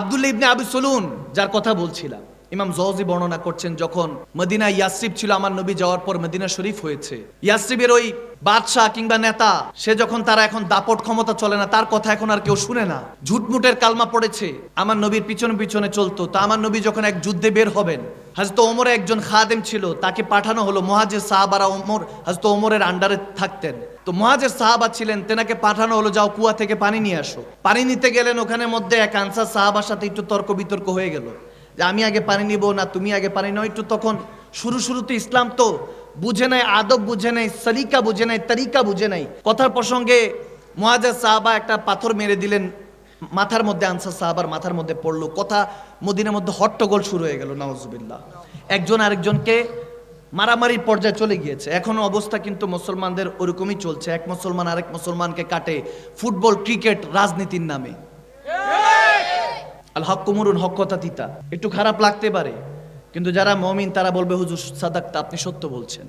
আব্দুল্লাহ ইবনে আবু সলুন, যার কথা বলছিলাম। ইমাম জহজি বর্ণনা করছেন, যখন মদিনা ইয়াসরিফ ছিল আমার নবী যাওয়ার পর মদিনা শরীফ হয়েছে। ইয়াসরিফের ওই বাদশাহ কিংবা নেতা, সে যখন তারা এখন দাপট ক্ষমতা চলে না, তার কথা এখন আর কেউ শুনে না। ঝুটমুটের কালমা পড়েছে, আমার নবীর পিছনে পিছনে চলতো। তা আমার নবী যখন এক যুদ্ধে বের হবেন হাজরত ওমরে একজন খাদেম ছিল, তাকে পাঠানো হলো মহাজের সাহাবারা ওমর হাজরত ওমরের আন্ডারে থাকতেন। তো মহাজের সাহাবা ছিলেন, তেনাকে পাঠানো হলো, যাও কুয়া থেকে পানি নিয়ে আসো। পানি নিতে গেলেন ওখানে মধ্যে এক আনসার সাহাবার সাথে একটু তর্ক বিতর্ক হয়ে গেল। যে আমি আগে পানি নিব না, তুমি আগে পানি নাও। একটু তখন শুরু শুরুতে ইসলাম তো বুঝে নাই আদব বুঝে নাই সলিকা বুঝে নাই তরিকা বুঝে নাই কথার প্রসঙ্গে মহাজার সাহাবা একটা পাথর মেরে দিলেন মাথার মধ্যে আনসার সাহাবার মাথার মধ্যে পড়ল। কথা মদিনার মধ্যে হট্টগোল শুরু হয়ে গেল নওয়াজুবিল্লাহ একজন আরেকজনকে মারামারির পর্যায়ে চলে গিয়েছে। এখনও অবস্থা কিন্তু মুসলমানদের ওরকমই চলছে। এক মুসলমান আরেক মুসলমানকে কাটে ফুটবল, ক্রিকেট, রাজনীতির নামে। আল হক কথা তিতা। একটু খারাপ লাগতে পারে, কিন্তু যারা মমিন তারা বলবে, হুজুর সাদাক্তা আপনি সত্য বলছেন।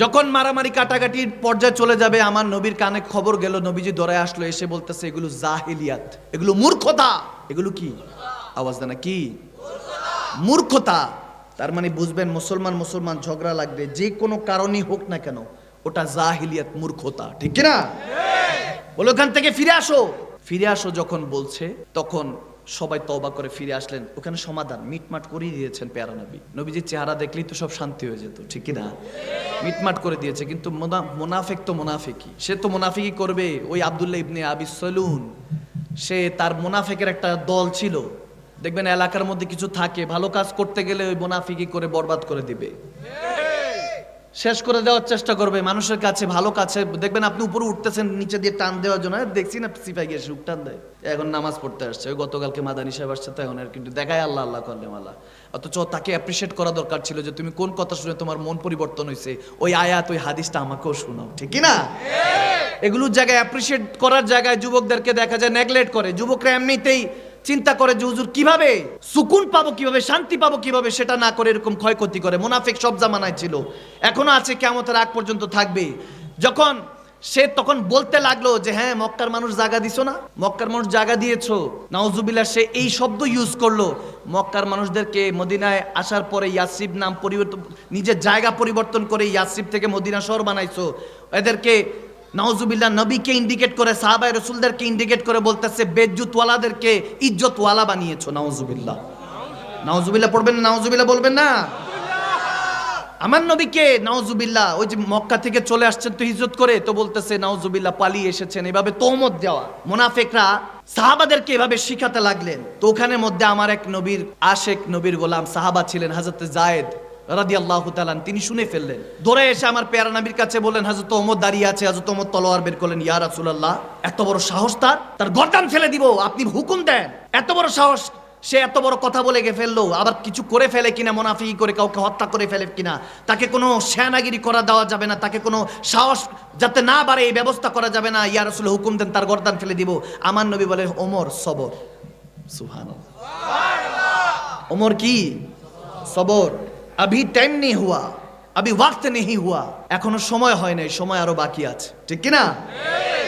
যখন মারামারি কাটাকাটির পর্যায়ে চলে যাবে, আমার নবীর কানে খবর গেল, নবীজি দরায় আসলো, এসে বলতেছে, এগুলো জাহিলিয়াত, এগুলো মূর্খতা। এগুলো কি? আওয়াজ দেনা কি? মূর্খতা। তার মানে বুঝবেন, মুসলমান মুসলমান, ঝগড়া লাগবে, যে কোনো কারণই হোক না কেন, ওটা জাহিলিয়াত, মূর্খতা। ঠিক কি না বলে ওখান থেকে ফিরে আসো। ফিরে আসো যখন বলছে, তখন সবাই তবা করে ফিরে আসলেন। ওখানে সমাধান, মিটমাট করেই দিয়েছেন পেয়ারা নবী। নবীজির চেহারা দেখলেই তো সব শান্তি হয়ে যেত, ঠিক না? মিটমাট করে দিয়েছে, কিন্তু মোনাফেক তো মোনাফেকি সে তো মোনাফিকি করবে, ওই আব্দুল্লাহ ইবনে আবি সলুন। সে তার মোনাফেকের একটা দল ছিল। দেখবেন এলাকার মধ্যে কিছু থাকে, ভালো কাজ করতে গেলে ওই মোনাফিকি করে বরবাদ করে দিবে। শেষ করে দেওয়ার চেষ্টা করবে। মানুষের কাছে ভালো কাছে দেখবেন আপনি উপরে উঠতেছেন নিচে দিয়ে টান দেওয়ার জন্য। দেখছি না সিপাই গিয়ে সুখ টান দেয়। এখন নামাজ পড়তে আসছে। ওই গতকালকে মাদানি সাহেব আসছে তো এখন আর কিন্তু দেখায় আল্লাহ আল্লাহ করলে মাল্লাহ অথচ তাকে অ্যাপ্রিসিয়েট করা দরকার ছিল যে তুমি কোন কথা শুনে তোমার মন পরিবর্তন হয়েছে ওই আয়াত ওই হাদিসটা আমাকেও শোনাও। ঠিক না এগুলোর জায়গায় অ্যাপ্রিসিয়েট করার জায়গায় যুবকদেরকে দেখা যায় নেগলেক্ট করে। যুবকরা এমনিতেই চিন্তা করে যে, হুজুর, কীভাবে? সুকুন পাবো কীভাবে? শান্তি পাবো কীভাবে? সেটা না করে এরকম ক্ষয়ক্ষতি করে। মুনাফিক সব জামানায় ছিল। এখনও আছে কেমতের আগ পর্যন্ত থাকবে। যখন সে তখন বলতে লাগল যে হ্যাঁ মক্কার মানুষ জায়গা দিছো না? মক্কার মানুষ জায়গা দিয়েছ? নাউজুবিল্লাহ, সে এই শব্দ ইউজ করল। মক্কার মানুষদেরকে মদিনায় আসার পরে ইয়াসিব নাম পরিবর্তন, নিজের জায়গা পরিবর্তন করে ইয়াসিব থেকে মদিনা শহর বানাইছো। এদেরকে নাউজুবিল্লাহ, নবীকে ইন্ডিকেট করে সাহাবাই রসুলদেরকে ইন্ডিকেট করে বলতেছে, বেজ্জুতওয়ালাদেরকে ইজ্জতওয়ালা বানিয়েছো, নাউজুবিল্লাহ। নাউজুবিল্লাহ পড়বেন না, নাউজুবিল্লাহ বলবেন না? আমার নবীকে, নাউজুবিল্লাহ, ওই যে মক্কা থেকে চলে আসছেন তো হিজরত করে, তো বলতেছে, নাউজুবিল্লাহ, পালিয়ে এসেছেন। এভাবে তোমত দেওয়া। মুনাফেকরা সাহাবাদেরকে এভাবে শিখাতে লাগলেন। তো ওখানে মধ্যে আমার এক নবীর, আশেক নবীর গোলাম সাহাবা ছিলেন হাজরত জায়েদ। রাদি আল্লাহ তালান তিনি শুনে ফেললেন। দৌড়ে এসে আমার পেয়ারা নবীর কাছে বললেন হাজরত ওমর দাঁড়িয়ে আছে হাজরত ওমর তলোয়ার বের করলেন। ইয়া রাসূলুল্লাহ এত বড় সাহস তার? তার গর্দান ফেলে দিব আপনি হুকুম দেন। এত বড় সাহস সে এত বড় কথা বলে গে ফেলল আবার কিছু করে ফেলে কিনা মোনাফিকি করে কাউকে হত্যা করে ফেলে কিনা? তাকে কোনো সেনাগিরি করা দেওয়া যাবে না তাকে কোনো সাহস যাতে না বাড়ে এই ব্যবস্থা করা যাবে না। ইয়া রাসূল হুকুম দেন তার গর্দান ফেলে দিব। আমার নবী বলে ওমর সবর। সুহান ওমর কি? সবর। আভি টাইম নেই হুয়া আভি ওয়াক্ত নেই হুয়া এখনও সময় হয় নাই সময় আরও বাকি আছে ঠিক কিনা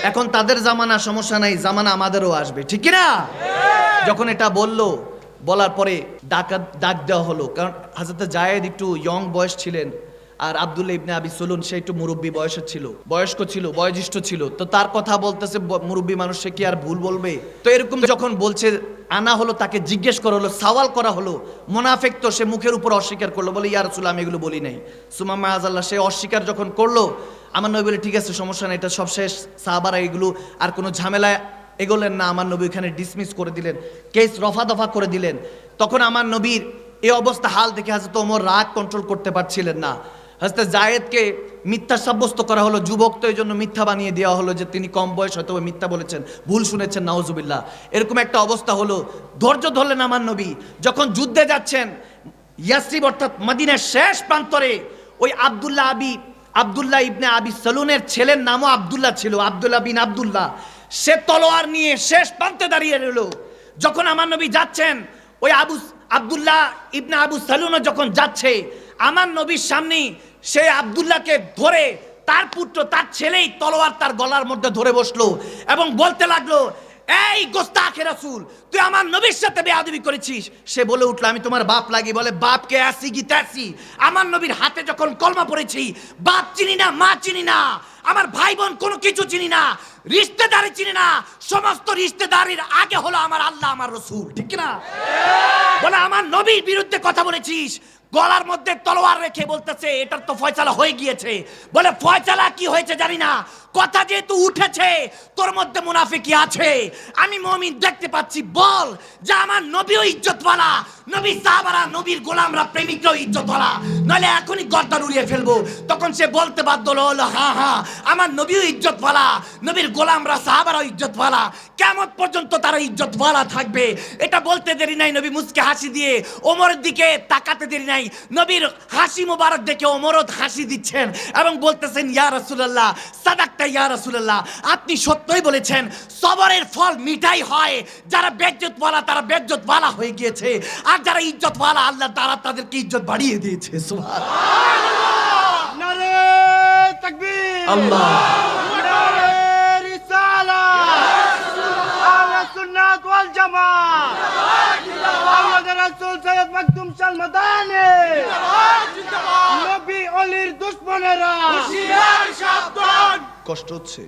এখন তাদের জামানা সমস্যা নাই জামানা আমাদেরও আসবে ঠিক কিনা যখন এটা বলল বলার পরে ডাকা ডাক দেওয়া হলো, কারণ হাজরত জায়েদ একটু ইয়ং বয়স ছিলেন আর আব্দুল্লাহ ইবনে আবি সলুন, সে একটু মুরব্বী বয়সের ছিল, বয়স্ক ছিল, বয়োজ্যেষ্ঠ ছিল। তো তার কথা বলতেছে মুরব্বী মানুষ, সে কি আর ভুল বলবে? তো এরকম যখন বলছে, আনা হলো, তাকে জিজ্ঞেস করা হলো, সওয়াল করা হলো, মোনাফেক তো সে মুখের উপর অস্বীকার করল, বলে, ইয়া রাসূল আমি এগুলো বলি নাই। সুমা মায়াজাল্লাহ সে অস্বীকার যখন করল, আমার নবী বলে, ঠিক আছে, সমস্যা নেই, এটা সব শেষ, সাহাবারা এগুলো আর কোনো ঝামেলায় এগোলেন না। আমার নবী এখানে ডিসমিস করে দিলেন কেস রফা দফা করে দিলেন। তখন আমার নবীর এই অবস্থা, হাল দেখে হাজরত ওমর রাগ কন্ট্রোল করতে পারছিলেন না। হাজরত জায়েদকে মিথ্যা সাব্যস্ত করা হলো যুবক তো এই জন্য মিথ্যা বানিয়ে দেওয়া হলো যে তিনি কম বয়স হয়তো মিথ্যা বলেছেন, ভুল শুনেছেন, নাউজুবিল্লাহ। এরকম একটা অবস্থা হলো, ধৈর্য ধরলেন আমার নবী। যখন যুদ্ধে যাচ্ছেন, ইয়াসরিব অর্থাৎ মদিনার শেষ প্রান্তরে, ওই আব্দুল্লাহ আবি, আব্দুল্লাহ ইবনে আবি সালুনের ছেলের নামও আব্দুল্লাহ ছিল, আবদুল্লাহ বিন আব্দুল্লাহ। সে তলোয়ার নিয়ে শেষ প্রান্তে দাঁড়িয়ে রইল। যখন আমার নবী যাচ্ছেন, ওই আবু, আব্দুল্লাহ ইবনে আবু সালুনও যখন যাচ্ছে, আমার নবীর সামনে সে আব্দুল্লাহকে ধরে তার পুত্র, তার ছেলেই তলোয়ার তার গলার মধ্যে ধরে বসল এবং বলতে লাগল, এই গোস্তাখে রাসূল, তুই আমার নবীর সাথে বেয়াদবি করেছিস? সে বলে উঠল, আমি তোমার বাপ লাগি। বলে, বাপকে আসি কি তাসি? আমার নবীর হাতে যখন কলমা পড়েছি, বাপ চিনি না, মা চিনি না, আমার ভাই বোন কোনো কিছু চিনি না, রিশতেদারি চিনি না, সমস্ত রিশতেদারির আগে হলো আমার আল্লাহ, আমার রসুল। ঠিক না বলে, আমার নবীর বিরুদ্ধে কথা বলেছিস গলার মধ্যে তলোয়ার রেখে বলতেছে, এটার তো ফয়সালা হয়ে গিয়েছে। বলে, ফয়সালা কি হয়েছে জানি না। কথা যেহেতু উঠেছে, তোর মধ্যে মুনাফিকি আছে। আমি মমিন দেখতে পাচ্ছি, বল, যে আমার নবীও ইজ্জতওয়ালা নবী সাহাবারা, নবীর গোলামরা, প্রেমিকরাও ইজ্জতওয়ালা নইলে এখনই গর্দান উড়িয়ে ফেলব। তখন সে বলতে বাধ্য হলো হলো হ্যাঁ হ্যাঁ আমার নবীও ইজ্জতওয়ালা নবীর গোলামরা, সাহাবারাও ইজ্জতওয়ালা কেমন পর্যন্ত তারা ইজ্জতওয়ালা থাকবে? এটা বলতে দেরি নাই নবী মুসকে হাসি দিয়ে। ওমরের দিকে তাকাতে দেরি নাই। নবীর হাসি মোবারক দেখে ওমরত হাসি দিচ্ছেন এবং বলতেছেন, ইয়া রাসূলুল্লাহ সাদাকটা ইয়া রাসূলুল্লাহ, আপনি সত্যই বলেছেন, সবরের ফল মিঠাই হয়। যারা বেজ্জত বেজ্জতওয়ালা তারা বেজ্জত বেজ্জতওয়ালা হয়ে গিয়েছে। আর যারা ইজ্জতওয়ালা আল্লাহ তারা তাদেরকে ইজ্জত বাড়িয়ে দিয়েছে। আল্লাহ। কষ্ট হচ্ছে।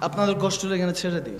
আপনাদের কষ্ট এখানে ছেড়ে দিই।